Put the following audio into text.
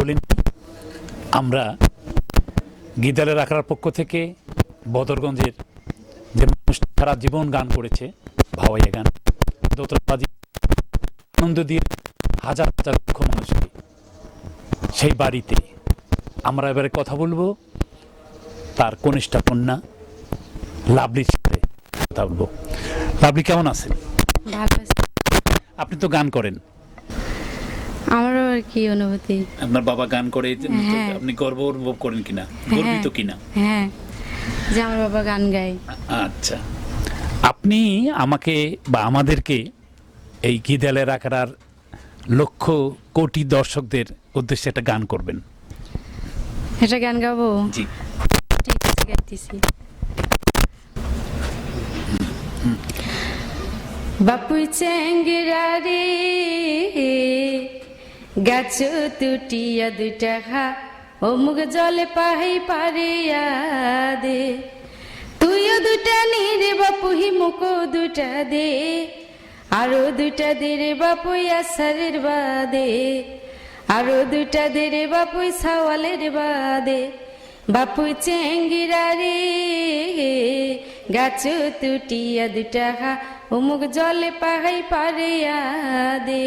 বলেন আমরা গিদালের আখড়ার পক্ষ থেকে বদরগঞ্জের যে মানুষ সারা জীবন গান করেছে ভাওয়াইয়া গান দোতরাবাজি আনন্দ দিয়ে হাজার হাজার লক্ষ মানুষকে সেই বাড়িতে আমরা এবারে কথা বলব তার কনিষ্ঠা কন্যা লাভলির সাথে কথা বলব। লাভলি কেমন আছেন? আছে। আপনি তো গান করেন। আর কি অনুভূতি? আপনার বাবা গান করে হ্যাঁ। আপনি গর্ব অনুভব করেন কিনা? গর্বিত কিনা? হ্যাঁ। যে আমার বাবা গান গায়। আচ্ছা। আপনি আমাকে বা আমাদেরকে এই গিদালের আকার লক্ষ কোটি দর্শকদের উদ্দেশ্যে একটা গান করবেন। এটা গান গাবো? জি। ঠিক আছে গাইতেছি। বাপুই চেঙ্গিরা রে গাছ তুটিয়া দুইটা খা মুখ জলে পাহাই পারিয়া দে। তুইও দুটা নি রে বাপু হি মুখ দুটা দে। আরও দুটা দে রে বাপু আসারের বাদে। আরও দুটা দে রে বাপু সাওয়ালের বাদে। বাপু চেঙ্গিরা রে গাছ তুটিয়া দুটা খা উমুক জলে পাহাই পারিয়া দে।